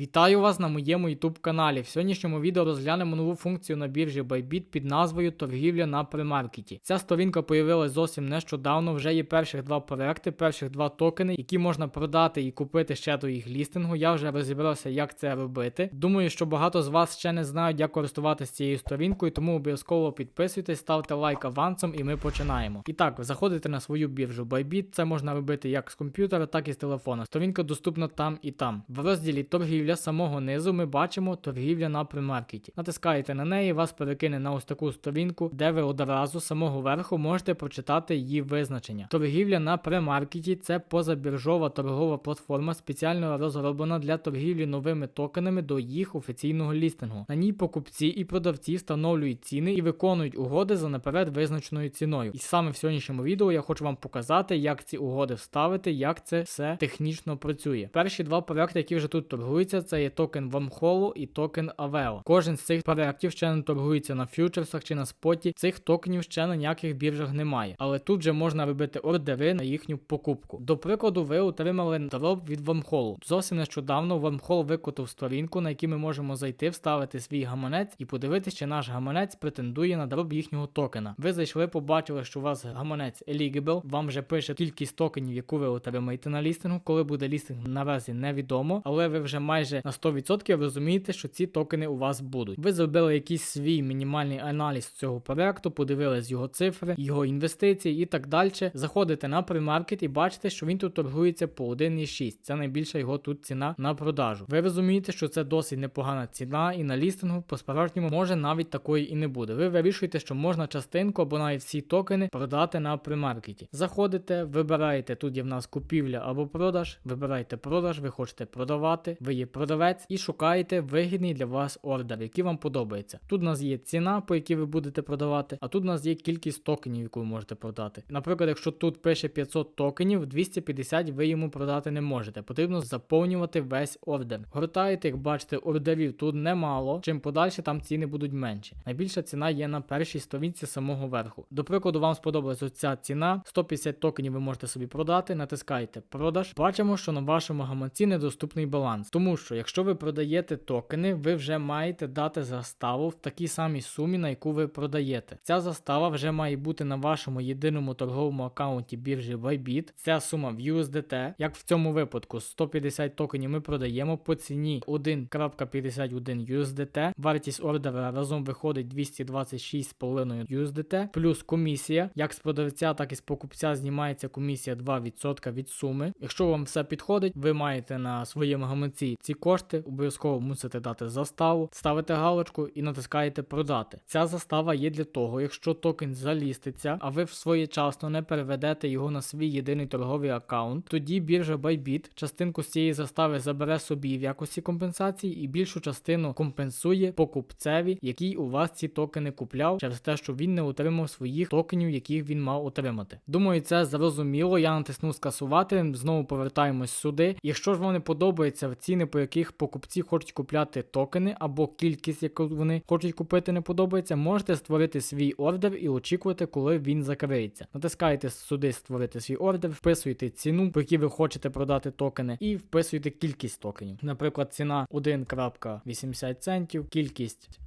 Вітаю вас на моєму YouTube каналі. В сьогоднішньому відео розглянемо нову функцію на біржі Bybit під назвою Торгівля на премаркеті. Ця сторінка появилась зовсім нещодавно. Вже є перших два проекти, перших два токени, які можна продати і купити ще до їх лістингу. Я вже розібрався, як це робити. Думаю, що багато з вас ще не знають, як користуватися цією сторінкою, тому обов'язково підписуйтесь, ставте лайк авансом, і ми починаємо. І так, заходите на свою біржу Bybit. Це можна робити як з комп'ютера, так і з телефона. Сторінка доступна там і там. В розділі торгівля з самого низу ми бачимо торгівля на премаркеті. Натискаєте на неї, вас перекине на ось таку сторінку, де ви одразу з самого верху можете прочитати її визначення. Торгівля на премаркеті це позабіржова торгова платформа, спеціально розроблена для торгівлі новими токенами до їх офіційного лістингу. На ній покупці і продавці встановлюють ціни і виконують угоди за наперед визначеною ціною. І саме в сьогоднішньому відео я хочу вам показати, як ці угоди вставити, як це все технічно працює. Перші два проекти, які вже тут торгуються, це є токен Wormhole і токен Aveo. Кожен з цих проектів ще не торгується на фьючерсах чи на споті. Цих токенів ще на ніяких біржах немає. Але тут же можна робити ордери на їхню покупку. До прикладу, ви отримали дроп від Wormhole. Зовсім нещодавно Wormhole викотив сторінку, на якій ми можемо зайти, вставити свій гаманець і подивитися, чи наш гаманець претендує на дроп їхнього токена. Ви зайшли, побачили, що у вас гаманець eligible, вам вже пише кількість токенів, яку ви отримаєте на лістингу. Коли буде лістинг, наразі невідомо, але ви вже майже на 100% розумієте, що ці токени у вас будуть. Ви зробили якийсь свій мінімальний аналіз цього проекту, подивились його цифри, його інвестиції і так далі. Заходите на премаркет і бачите, що він тут торгується по 1,6. Це найбільша його тут ціна на продажу. Ви розумієте, що це досить непогана ціна, і на лістингу по справжньому може навіть такої і не буде. Ви вирішуєте, що можна частинку або навіть всі токени продати на премаркеті. Заходите, вибираєте тут є в нас купівля або продаж. Вибираєте продаж, ви хочете продавати, ви є продавець і шукаєте вигідний для вас ордер, який вам подобається. Тут у нас є ціна, по якій ви будете продавати, а тут у нас є кількість токенів, яку ви можете продати. Наприклад, якщо тут пише 500 токенів, 250 ви йому продати не можете. Потрібно заповнювати весь ордер. Гортаєте, як бачите, ордерів тут немало. Чим подальше там ціни будуть менші. Найбільша ціна є на першій сторінці самого верху. До прикладу, вам сподобалась оця ціна. 150 токенів ви можете собі продати. Натискаєте продаж. Бачимо, що на вашому гаманці недоступний баланс. Тому що, якщо ви продаєте токени, ви вже маєте дати заставу в такій самій сумі, на яку ви продаєте. Ця застава вже має бути на вашому єдиному торговому аккаунті біржі Bybit. Ця сума в USDT. Як в цьому випадку 150 токенів ми продаємо по ціні 1.51 USDT. Вартість ордера разом виходить 226,5 USDT, плюс комісія. Як з продавця, так і з покупця знімається комісія 2% від суми. Якщо вам все підходить, ви маєте на своєму гаманці ці кошти, обов'язково мусите дати заставу, ставите галочку і натискаєте продати. Ця застава є для того, якщо токен заліститься, а ви своєчасно не переведете його на свій єдиний торговий аккаунт, тоді біржа Bybit частинку з цієї застави забере собі в якості компенсації і більшу частину компенсує покупцеві, який у вас ці токени купляв через те, що він не отримав своїх токенів, яких він мав отримати. Думаю, це зрозуміло. Я натиснув скасувати. Знову повертаємось сюди. Якщо ж вам не подобаються ціни, по яких покупці хочуть купляти токени, або кількість, яку вони хочуть купити, не подобається, можете створити свій ордер і очікувати, коли він закриється. Натискаєте сюди створити свій ордер, вписуєте ціну, по якій ви хочете продати токени, і вписуєте кількість токенів. Наприклад, ціна 1.80 центів, кількість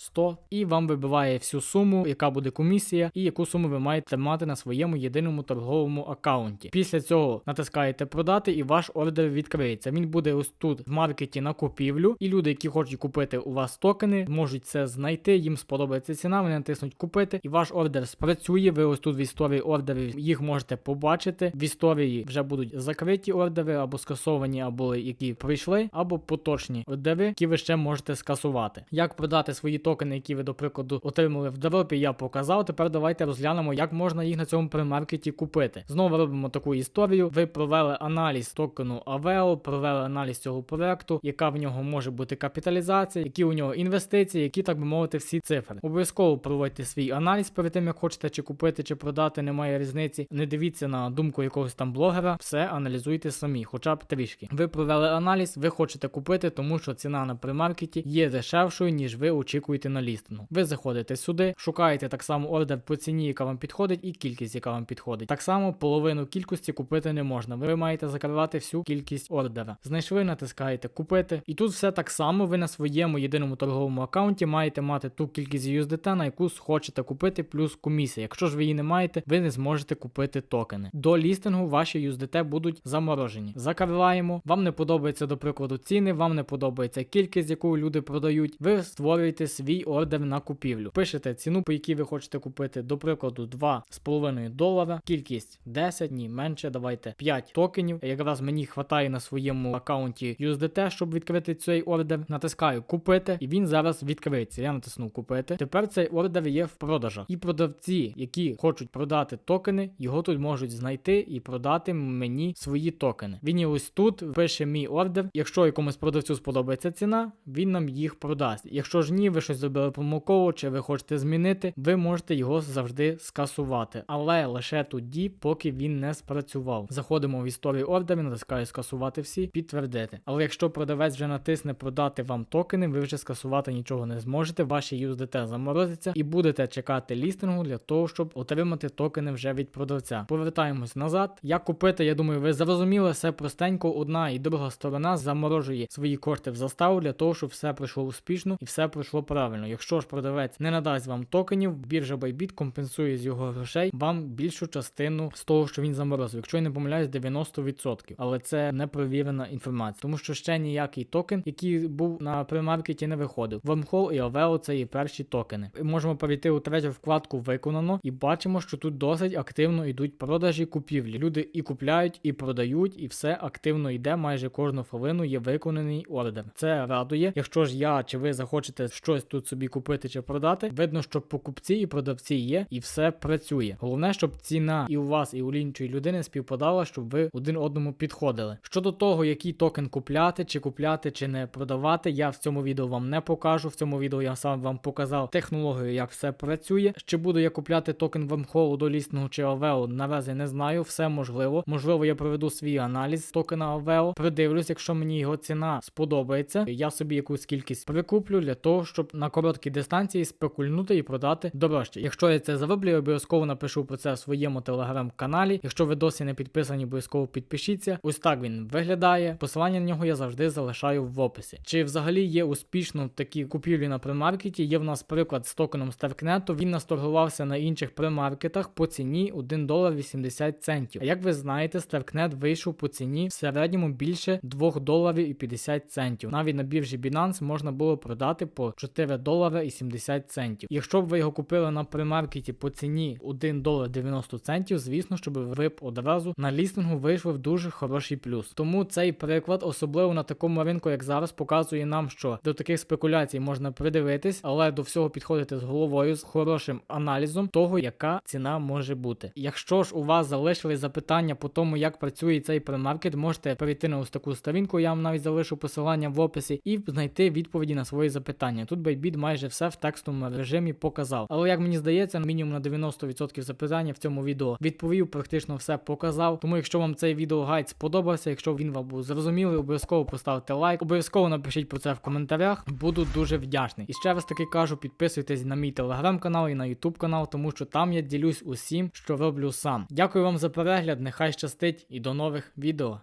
100, і вам вибиває всю суму, яка буде комісія, і яку суму ви маєте мати на своєму єдиному торговому аккаунті. Після цього натискаєте продати, і ваш ордер відкриється. Він буде ось тут в маркеті на купівлю, і люди, які хочуть купити у вас токени, можуть це знайти. Їм сподобається ціна, вони натиснуть купити, і ваш ордер спрацює. Ви ось тут в історії ордерів їх можете побачити. В історії вже будуть закриті ордери або скасовані, або які прийшли, або поточні ордери, які ви ще можете скасувати. Як продати свої токени, які ви, до прикладу, отримали в дропі, я показав. Тепер давайте розглянемо, як можна їх на цьому премаркеті купити. Знову робимо таку історію. Ви провели аналіз токену Aveo, провели аналіз цього проекту, яка в нього може бути капіталізація, які у нього інвестиції, які, так би мовити, всі цифри. Обов'язково проводьте свій аналіз перед тим, як хочете чи купити, чи продати, немає різниці. Не дивіться на думку якогось там блогера, все аналізуйте самі, хоча б трішки. Ви провели аналіз, ви хочете купити, тому що ціна на премаркеті є дешевшою, ніж ви очікуєте торгуєте на лістингу. Ви заходите сюди, шукаєте так само ордер по ціні, яка вам підходить, і кількість, яка вам підходить. Так само половину кількості купити не можна. Ви маєте закривати всю кількість ордера. Знайшли, натискаєте купити. І тут все так само. Ви на своєму єдиному торговому аккаунті маєте мати ту кількість USDT, на яку хочете купити, плюс комісія. Якщо ж ви її не маєте, ви не зможете купити токени. До лістингу ваші USDT будуть заморожені. Закриваємо. Вам не подобається, до прикладу, ціни, вам не подобається кількість, яку люди продають. Ви створюєте свій ордер на купівлю. Пишете ціну, по якій ви хочете купити, до прикладу, 2,5 долара. Кількість 10, ні, менше. Давайте 5 токенів. Якраз мені хватає на своєму аккаунті USDT, щоб відкрити цей ордер. Натискаю купити, і він зараз відкриється. Я натиснув купити. Тепер цей ордер є в продажах. І продавці, які хочуть продати токени, його тут можуть знайти і продати мені свої токени. Він є ось тут пише мій ордер. Якщо якомусь продавцю сподобається ціна, він нам їх продасть. Якщо ж ні, ви щось зробили помилково, чи ви хочете змінити, ви можете його завжди скасувати, але лише тоді, поки він не спрацював. Заходимо в історію ордерів, натискаю скасувати всі, підтвердити. Але якщо продавець вже натисне продати вам токени, ви вже скасувати нічого не зможете. Ваші USDT заморозиться і будете чекати лістингу для того, щоб отримати токени вже від продавця. Повертаємось назад. Як купити, я думаю, ви зрозуміли все простенько. Одна і друга сторона заморожує свої кошти в заставу для того, щоб все пройшло успішно і все пройшло правильно. Якщо ж продавець не надасть вам токенів, біржа Bybit компенсує з його грошей вам більшу частину з того, що він заморозив. Якщо я не помиляюсь, 90%. Але це непровірена інформація, тому що ще ніякий токен, який був на премаркеті, не виходив. Wormhole і Aveo це є перші токени. І Можемо перейти у третю вкладку виконано і бачимо, що тут досить активно йдуть продажі купівлі. Люди і купляють, і продають, і все активно йде. Майже кожну хвилину є виконаний ордер. Це радує. Якщо ж я чи ви захочете щось тут собі купити чи продати, видно, що покупці і продавці є, і все працює. Головне, щоб ціна і у вас, і у іншої людини співпадала, щоб ви один одному підходили. Щодо того, який токен купляти, чи купляти, чи не продавати, я в цьому відео вам не покажу. В цьому відео я сам вам показав технологію, як все працює. Чи буду я купляти токен Вемхолу до лісного чи Авео, наразі не знаю, все можливо. Можливо, я проведу свій аналіз токена Авео, придивлюсь, якщо мені його ціна сподобається. Я собі якусь кількість прикуплю для того, щоб на короткій дистанції спекульнути і продати дорожче. Якщо я це зароблю, я обов'язково напишу про це в своєму телеграм-каналі. Якщо ви досі не підписані, обов'язково підпишіться. Ось так він виглядає. Посилання на нього я завжди залишаю в описі. Чи взагалі є успішно такі купівлі на премаркеті? Є в нас приклад з токеном Starknet. Він нас торгувався на інших премаркетах по ціні 1 долар 80 центів. А як ви знаєте, Starknet вийшов по ціні в середньому більше 2 доларів і 50 центів. Навіть на біржі Binance можна було продати по 4 долари і 70 центів. Якщо б ви його купили на премаркеті по ціні 1 долар 90 центів, звісно, щоб ви б одразу на лістингу вийшли в дуже хороший плюс. Тому цей приклад, особливо на такому ринку, як зараз, показує нам, що до таких спекуляцій можна придивитись, але до всього підходити з головою, з хорошим аналізом того, яка ціна може бути. Якщо ж у вас залишились запитання по тому, як працює цей премаркет, можете перейти на ось таку сторінку, я вам навіть залишу посилання в описі, і знайти відповіді на свої запитання. Тут Bybit майже все в текстовому режимі показав. Але як мені здається, мінімум на 90% запитання в цьому відео відповів, практично все показав. Тому, якщо вам цей відеогайд сподобався, якщо він вам був зрозумілий, обов'язково поставте лайк, обов'язково напишіть про це в коментарях. Буду дуже вдячний. І ще раз таки кажу, підписуйтесь на мій телеграм-канал і на ютуб канал, тому що там я ділюсь усім, що роблю сам. Дякую вам за перегляд, нехай щастить і до нових відео.